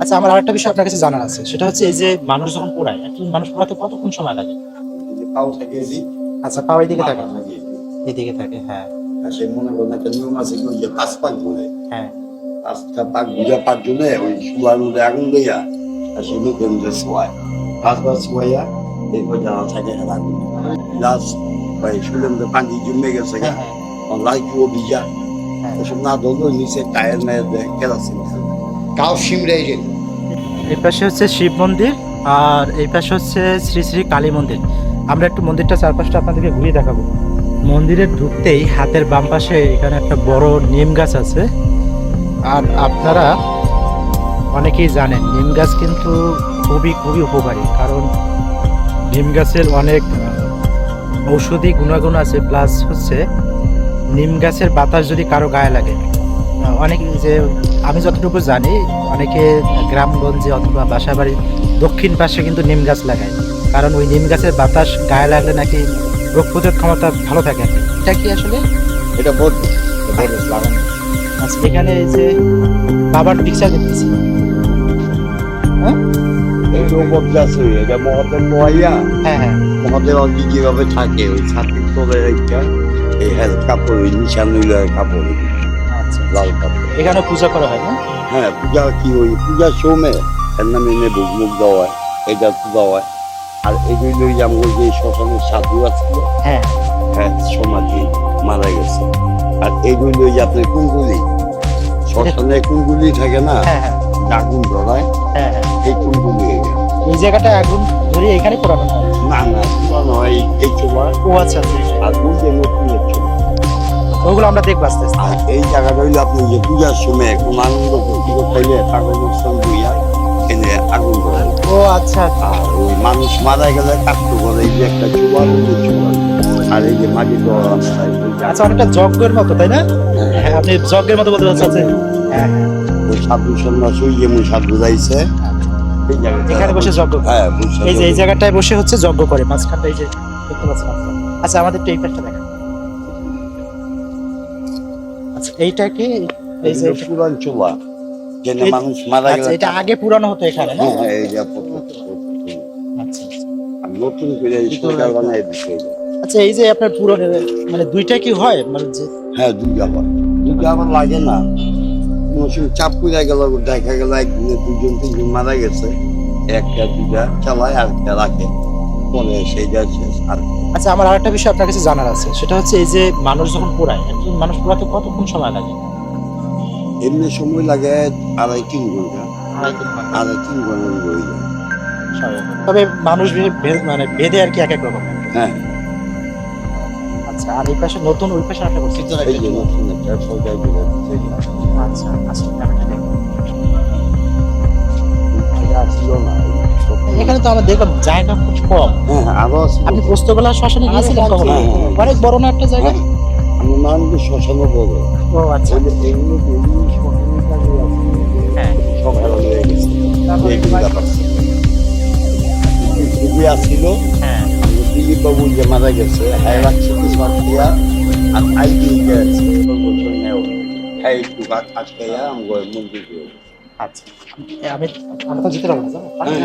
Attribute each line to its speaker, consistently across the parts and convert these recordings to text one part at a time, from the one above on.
Speaker 1: আচ্ছা আমার আরেকটা বিষয় আপনার কাছে জানার আছে। সেটা হচ্ছে এই যে মানুষ যখন পোড়ায় একজন মানুষ পোড়াতে কতক্ষণ সময় লাগে?
Speaker 2: পাও থাকে যে
Speaker 1: আচ্ছা পাওয়ার দিকে থাকে। এদিকে। থাকে হ্যাঁ।
Speaker 2: আর সে মনে করেন একটা নিয়ম আছে কি যে পাঁচ পাক ঘুরে।
Speaker 1: হ্যাঁ।
Speaker 2: পাঁচটা পাক ঘুরে পাঁচ জনে ওই শুয়ার মধ্যে আগুন লইয়া আর সে মুখের মধ্যে শোয়ায়। পাঁচবার শোয়াইয়া এরপর যারা থাকে লাশ শুলের মধ্যে পানি জমে গেছে গা
Speaker 1: হ্যাঁ,
Speaker 2: ভিজা।
Speaker 1: হ্যাঁ।
Speaker 2: ওসব না ধরলো নিচে টায়ার মেয়ের দেয় কেরাসিন
Speaker 3: তাও সিমরাই যেত।
Speaker 1: এই পাশে হচ্ছে শিব মন্দির আর এই পাশে হচ্ছে শ্রী শ্রী কালী মন্দির। আমরা একটু মন্দিরটা চারপাশটা আপনাদেরকে ঘুরিয়ে দেখাবো। মন্দিরে ঢুকতেই হাতের বাম পাশে এখানে একটা বড় নিম গাছ আছে। আর আপনারা অনেকেই জানেন, নিম গাছ কিন্তু খুবই খুবই উপকারী। কারণ নিম গাছের অনেক ঔষধি গুণাগুণ আছে, প্লাস হচ্ছে নিম গাছের বাতাস যদি কারও গায়ে লাগে অনেক যে আমি যতটুকু জানি অনেকে গ্রামগঞ্জে অথবা বাসা বাড়ির দক্ষিণ পাশে কিন্তু নিম গাছ লাগায়। কারণ ওই নিম গাছের বাতাস গায়ে লাগলে নাকি রোগ প্রতিরোধ ক্ষমতা ভালো থাকে। এটা কি আসলে?
Speaker 2: এটা বড়
Speaker 1: আচ্ছা এখানে এই যে বাবার পিকচার দেখতেছি।
Speaker 2: এই রোবট আছে এটা মহাদেব
Speaker 1: হ্যাঁ হ্যাঁ।
Speaker 2: মহাদেব যেভাবে থাকে? ওই ছাতির তলে একটা এই হেল কাপড় ওই নিশান কাপড়। লাল কাপড়
Speaker 1: এখানে পূজা করা হয় না?
Speaker 2: হ্যাঁ পূজা কি ওই পূজার সময়? এর নামে এনে ভোগ মুখ দেওয়া হয় এটা পূজা হয়। আর এগুলি লই যেমন যে শ্মশানের সাধু আছে
Speaker 1: হ্যাঁ।
Speaker 2: হ্যাঁ সমাধি মারা গেছে। আর এগুলি লই যে আপনার কুঙ্গুলি শ্মশানে কুঙ্গুলি থাকে না
Speaker 1: হ্যাঁ হ্যাঁ।
Speaker 2: আগুন ধরায়
Speaker 1: হ্যাঁ হ্যাঁ।
Speaker 2: এই কুঙ্গুলি।
Speaker 1: এই জায়গাটা আগুন ধরে এখানে পোড়ানো হয়?
Speaker 2: না না পুরানো হয় এই- চোলা
Speaker 1: ও আচ্ছা আচ্ছা।
Speaker 2: আর ওই যে নতুন
Speaker 1: ওগুলো আমরা দেখব আস্তে আস্তে।
Speaker 2: এই জায়গাটা হইলে আপনি যে পূজার সময় আনন্দ অনুষ্ঠান এনে আগুন
Speaker 1: ও আচ্ছা আচ্ছা।
Speaker 2: আর ওই মানুষ মারা গেলে কাটতে করে এই যে একটা মধ্যে আর এই যে মাটি
Speaker 1: আচ্ছা অনেকটা যজ্ঞের মতো তাই না? হ্যাঁ। আপনি যজ্ঞের মতো বলতে চাচ্ছেন হ্যাঁ হ্যাঁ।
Speaker 2: ওই সাধু সন্ন্যাস ওই যেমন সাধু যাইছে। এই জায়গাটা
Speaker 1: এখানে বসে যজ্ঞ।
Speaker 2: হ্যাঁ
Speaker 1: এই যে এই জায়গাটায় বসে হচ্ছে যজ্ঞ করে মাঝখানটা এই যে দেখতে পাচ্ছেন আচ্ছা আমাদের একটু এই পাশটা দেখেন। এইটা কি এই যে
Speaker 2: পুরান চুলা
Speaker 1: এই-
Speaker 2: মানুষ মারা
Speaker 1: আচ্ছা
Speaker 2: গেলে
Speaker 1: এটা আগে পুরানো হতো এখানে
Speaker 2: হ্যাঁ হ্যাঁ, এই যে।
Speaker 1: আচ্ছা আচ্ছা।
Speaker 2: নতুন করে এই সরকার বানাই দিচ্ছে যে।
Speaker 1: আচ্ছা এই যে আপনার পুরনো মানে দুইটা কি হয় মানে যে
Speaker 2: হ্যাঁ দুর্গা আবার দুর্গা আবার লাগে না কোনো চাপ করে গেল দেখা গেল একদিনে দুজন তিনজন মারা গেছে একটা দুটা চালায় আর একটা রাখে পরে সেই যাচ্ছে আর
Speaker 1: আচ্ছা আমার আরেকটা বিষয় আপনার কাছে জানার আছে। সেটা হচ্ছে এই যে মানুষ যখন পোড়ায় একজন মানুষ পোড়াতে কতক্ষণ সময় লাগে?
Speaker 2: এমনি সময় লাগে আড়াই তিন ঘণ্টা। আড়াই তিন
Speaker 1: ঘণ্টা। তবে মানুষ মানে বেদে আর কি এক এক রকম
Speaker 2: হ্যাঁ।
Speaker 1: আচ্ছা আর এই পাশে নতুন ওই পাশে একটা করছি
Speaker 2: নতুন একটা সরকার।
Speaker 1: আচ্ছা আচ্ছা
Speaker 2: না।
Speaker 1: এখানে তো আমরা দেখলাম জায়গা খুব কম।
Speaker 2: হ্যাঁ
Speaker 1: আপনি পোস্তগোলা শ্মশানে গিয়েছিলেন কখনো?
Speaker 2: হ্যাঁ, হ্যাঁ।
Speaker 1: অনেক বড় না একটা জায়গা?
Speaker 2: আমি শ্মশানও বলো
Speaker 1: ও আচ্ছা।
Speaker 2: এগুলো
Speaker 1: হ্যাঁ।
Speaker 2: সব হয়ে গেছে।
Speaker 1: হ্যাঁ।
Speaker 2: যে মারা গেছে হ্যাঁ রাখছে কিছু আটকিয়া আর আই দিয়ে গেছে হ্যাঁ একটু আটকাইয়া আমার মন্দির
Speaker 1: আচ্ছা। আমি আমরা তো যেতে পারব না
Speaker 2: হ্যাঁ।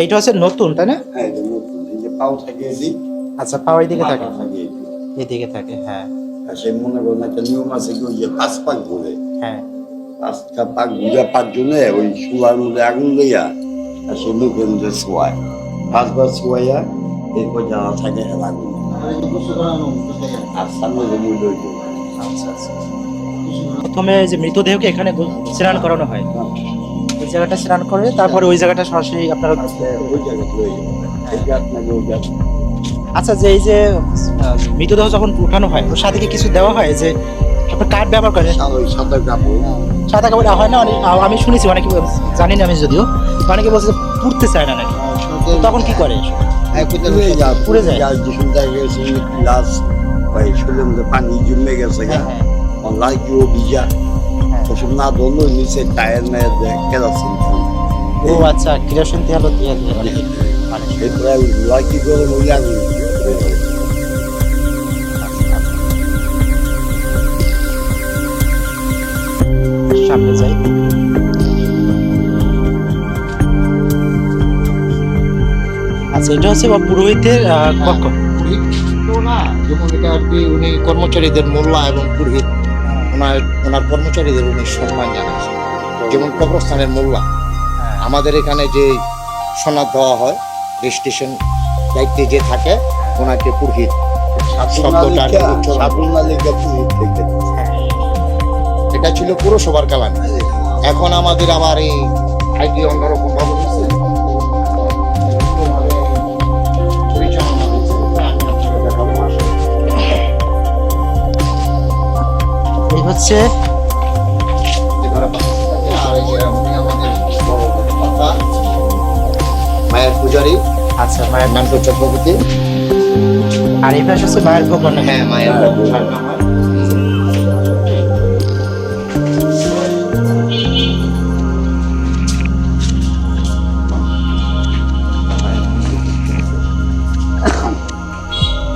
Speaker 1: এইটা হচ্ছে নতুন তাই না?
Speaker 2: হ্যাঁ নতুন, এই যে পাও থাকে এদিক,
Speaker 1: আচ্ছা পাওয়া এইদিকে থাকে।
Speaker 2: এদিক।
Speaker 1: এদিকে থাকে হ্যাঁ।
Speaker 2: আর সে মনে করেন একটা নিয়ম আছে কি ওই যে পাঁচ পাক ঘুরে
Speaker 1: হ্যাঁ।
Speaker 2: পাঁচটা পাক জনে ওই চুলার মধ্যে আগুন লইয়া আর সে মুখের মধ্যে শোয়ায়। পাঁচবার শোয়াইয়া এরপর যারা থাকে আগুন আর সামনে জমি লইতে
Speaker 1: আচ্ছা আচ্ছা। প্রথমে যে মৃতদেহকে এখানে স্নান করানো হয়। ওই জায়গাটা স্নান করে তারপরে ওই জায়গাটা সরাসরি আপনারা আচ্ছা যে এই যে মৃতদেহ যখন উঠানো হয় ওর সাথে কিছু দেওয়া হয়, যে আপনার কাঠ ব্যবহার
Speaker 2: ওই সাদা কাপড়
Speaker 1: সাদা কাপড় হয় না? আমি শুনেছি, অনেকে জানি না আমি যদিও। অনেকে বলছে পুড়তে চায় না নাকি? তখন কি করে?
Speaker 2: পুড়ে যায়। পানি জমে গেছে Onlar yorulacak. Koşumlar dolu ise dayanmaya da kelasın.
Speaker 1: ও আচ্ছা কিরোসিন তেল দিয়ে
Speaker 2: এরপরে লাকি গরম হয়ে আসবে
Speaker 1: সামনে যাই। আচ্ছা এটা হচ্ছে পুরোহিতের কক্ষ।
Speaker 3: পুরোহিত না যেমন এটা আর কি উনি কর্মচারীদের মোল্লা এবং পুরোহিত। ওনার ওনার কর্মচারীদের উনি সম্মান জানাচ্ছেন। যেমন কবরস্থানের মোল্লা আমাদের এখানে যে সনাদ দেওয়া হয় রেজিস্ট্রেশন দায়িত্বে যে থাকে ওনাকে পুরোহিত এটা ছিল পুরসভার কালামে। এখন আমাদের আবার এই আইডি অন্যরকম ভাবে
Speaker 1: হচ্ছে
Speaker 3: মায়ের পূজারী।
Speaker 1: আচ্ছা মায়ের নাম
Speaker 3: নান্ত চক্রবর্তী।
Speaker 1: আর এই পাশে হচ্ছে মায়ের ভোগ
Speaker 3: হ্যাঁ মায়ের।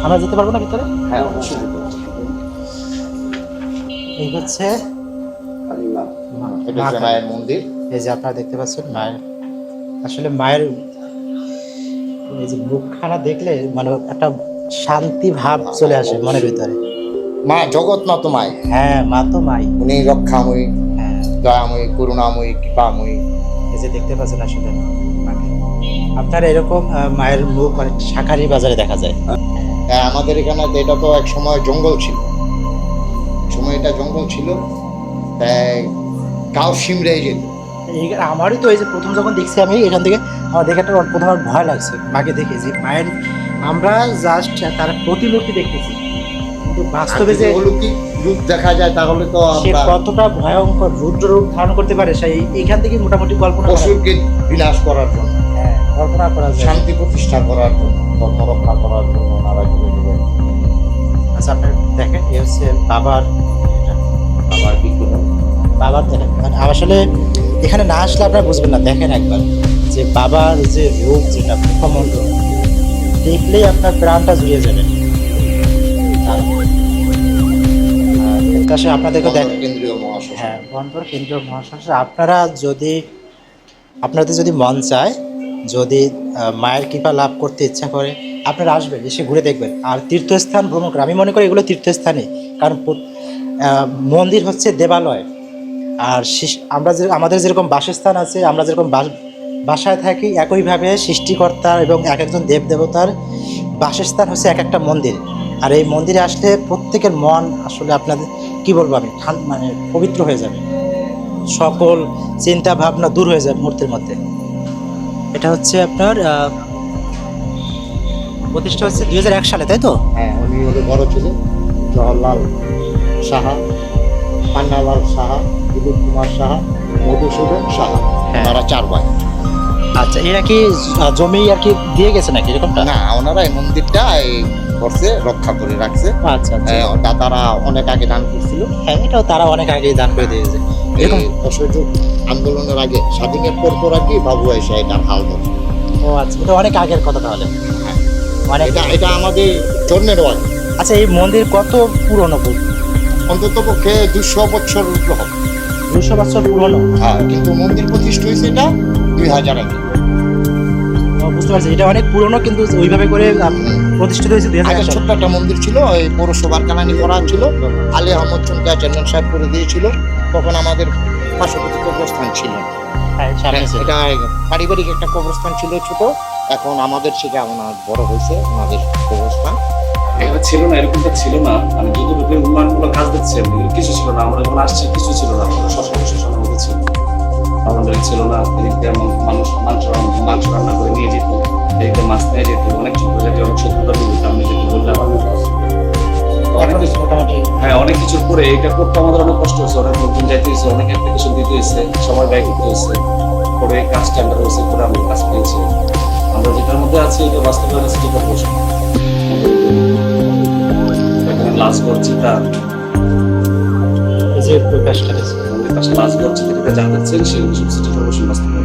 Speaker 1: আমরা যেতে পারব না ভিতরে?
Speaker 3: হ্যাঁ অবশ্যই।
Speaker 1: এই হচ্ছে
Speaker 3: এটা হচ্ছে মায়ের মন্দির।
Speaker 1: এই যে আপনারা দেখতে পাচ্ছেন মায়ের। আসলে মায়ের এই যে মুখখানা দেখলে মানে একটা শান্তি ভাব চলে আসে মনের ভিতরে।
Speaker 3: মা জগৎ জগৎনাথ মায়
Speaker 1: হ্যাঁ মা তো মাই।
Speaker 3: উনি রক্ষাময়ী
Speaker 1: হ্যাঁ।
Speaker 3: দয়াময়ী করুণাময়ী কৃপাময়ী।
Speaker 1: এই যে দেখতে পাচ্ছেন আসলে আপনার এরকম মায়ের মুখ অনেক শাকারি বাজারে দেখা যায়।
Speaker 3: হ্যাঁ আমাদের এখানে এটা তো এক সময় জঙ্গল ছিল। সময় এটা জঙ্গল ছিল তাই কাউ সিমড়ে যেত।
Speaker 1: আমারই তো এই যে প্রথম যখন দেখছি আমি এখান থেকে আমার দেখে একটা প্রথম আমার ভয় লাগছে মাকে দেখে যে মায়ের আমরা জাস্ট তার প্রতিমূর্তি দেখতেছি। কিন্তু বাস্তবে যে
Speaker 3: রূপ দেখা যায় তাহলে তো
Speaker 1: সে কতটা ভয়ঙ্কর রুদ্র রূপ ধারণ করতে পারে সেই এখান থেকে মোটামুটি কল্পনা
Speaker 3: পশুকে বিনাশ করার জন্য।
Speaker 1: হ্যাঁ, কল্পনা করা
Speaker 3: শান্তি প্রতিষ্ঠা করার জন্য ধর্ম রক্ষা করার জন্য ওনারা
Speaker 1: আচ্ছা আপনি দেখেন এ হচ্ছে বাবার
Speaker 3: আবার বিগ্রহ।
Speaker 1: বাবার দেখেন মানে আসলে এখানে না আসলে আপনারা বুঝবেন না দেখেন একবার যে বাবার যে রূপ যেটা মুখমণ্ডল দেখলেই আপনার প্রাণটা জুড়িয়ে যাবে। আর আপনাদেরকে দেখ
Speaker 3: কেন্দ্রীয় মহাশয়।
Speaker 1: হ্যাঁ বন্দর কেন্দ্রীয় মহাশাসন আপনারা যদি আপনাদের যদি মন চায় যদি মায়ের কৃপা লাভ করতে ইচ্ছা করে আপনারা আসবেন, এসে ঘুরে দেখবেন। আর তীর্থস্থান ভ্রমণ করে, আমি মনে করি এগুলো তীর্থস্থানই। কারণ মন্দির হচ্ছে দেবালয়। আর আমরা যে আমাদের যেরকম বাসস্থান আছে, আমরা যেরকম বাস- বাসায় থাকি, একইভাবে সৃষ্টিকর্তার এবং এক একজন দেব দেবতার বাসস্থান হচ্ছে এক একটা মন্দির। আর এই মন্দিরে আসলে প্রত্যেকের মন আসলে আপনাদের কি বলব আমি? মানে পবিত্র হয়ে যাবে। সকল চিন্তা ভাবনা দূর হয়ে যাবে মুহূর্তের মধ্যে। এটা হচ্ছে আপনার প্রতিষ্ঠা হচ্ছে দুই হাজার এক সালে তাই তো?
Speaker 3: হ্যাঁ উনি হলো বড় ছিলেন জওহরলাল সাহা পান্নালাল সাহা দিলীপ কুমার সাহা মধুসূদন সাহা
Speaker 1: হ্যাঁ।
Speaker 3: ওনারা চার ভাই।
Speaker 1: আচ্ছা এরা কি জমি আর কি দিয়ে গেছে নাকি এরকমটা?
Speaker 3: না ওনারা এই মন্দিরটা এই করছে রক্ষা করে রাখছে।
Speaker 1: আচ্ছা আচ্ছা।
Speaker 3: হ্যাঁ, দাদারা অনেক আগে দান করছিল।
Speaker 1: হ্যাঁ এটাও তারা অনেক আগেই দান করে দিয়েছে। এরকম
Speaker 3: অসহযোগ আন্দোলনের আগে স্বাধীনের পর পর আর কি বাবু এসে এটার হাল ধরে
Speaker 1: ও আচ্ছা এটা অনেক আগের কথা তাহলে।
Speaker 3: হ্যাঁ।
Speaker 1: অনেক
Speaker 3: এটা এটা আমাদের জন্মের আগে
Speaker 1: আচ্ছা এই মন্দির কত পুরনো
Speaker 3: অন্তত পক্ষে দুশো বছর হবে।
Speaker 1: দুশো বছর পুরনো?
Speaker 3: হ্যাঁ কিন্তু মন্দির প্রতিষ্ঠা হয়েছে এটা দুই হাজার আগে।
Speaker 1: বুঝতে পারছি। এটা অনেক পুরনো কিন্তু ওইভাবে করে প্রতিষ্ঠিত হয়েছে দুই হাজার
Speaker 3: ছোট্ট একটা মন্দির ছিল এই পৌরসভার কানানি করা ছিল। আলী আহমদ চুনকা চেয়ারম্যান সাহেব করে দিয়েছিল। তখন আমাদের পার্শ্ববর্তী কবরস্থান ছিল।
Speaker 1: হ্যাঁ ছিল।
Speaker 3: এটা পারিবারিক একটা কবরস্থান ছিল ছোট। এখন আমাদের থেকে ওনার বড় হয়েছে আমাদের কবরস্থান
Speaker 4: এখানে ছিল না এরকমটা ছিল না। মানে উন্নয়নমূলক কাজ দেখছেন কিছু ছিল না। আমরা যখন আসছি কিছু ছিল না। আমরা মধ্যে আমাদের ছিল না এদিক মানুষ মাংস মাংস রান্না করে নিয়ে যেত। এদিক মাছ নিয়ে যেত। অনেক ছোট জাতীয় অনেক সত্যতা আমি যেটা বললাম। হ্যাঁ অনেক কিছুর পরে এটা করতে আমাদের অনেক কষ্ট হয়েছে। অনেক নতুন যাইতে হয়েছে অনেক অ্যাপ্লিকেশন দিতে হয়েছে সময় ব্যয় করতে হয়েছে। পরে কাজ টেন্ডার হয়েছে পরে আমরা কাজ পেয়েছি। আমরা যেটার মধ্যে আছি এটা বাস্তবায়ন আছে যেটা বসে লাজ করছি
Speaker 1: তার। যে
Speaker 4: লাজ চিতা যেটা চান সেগুলো সব সিটি বাস্তবায়ন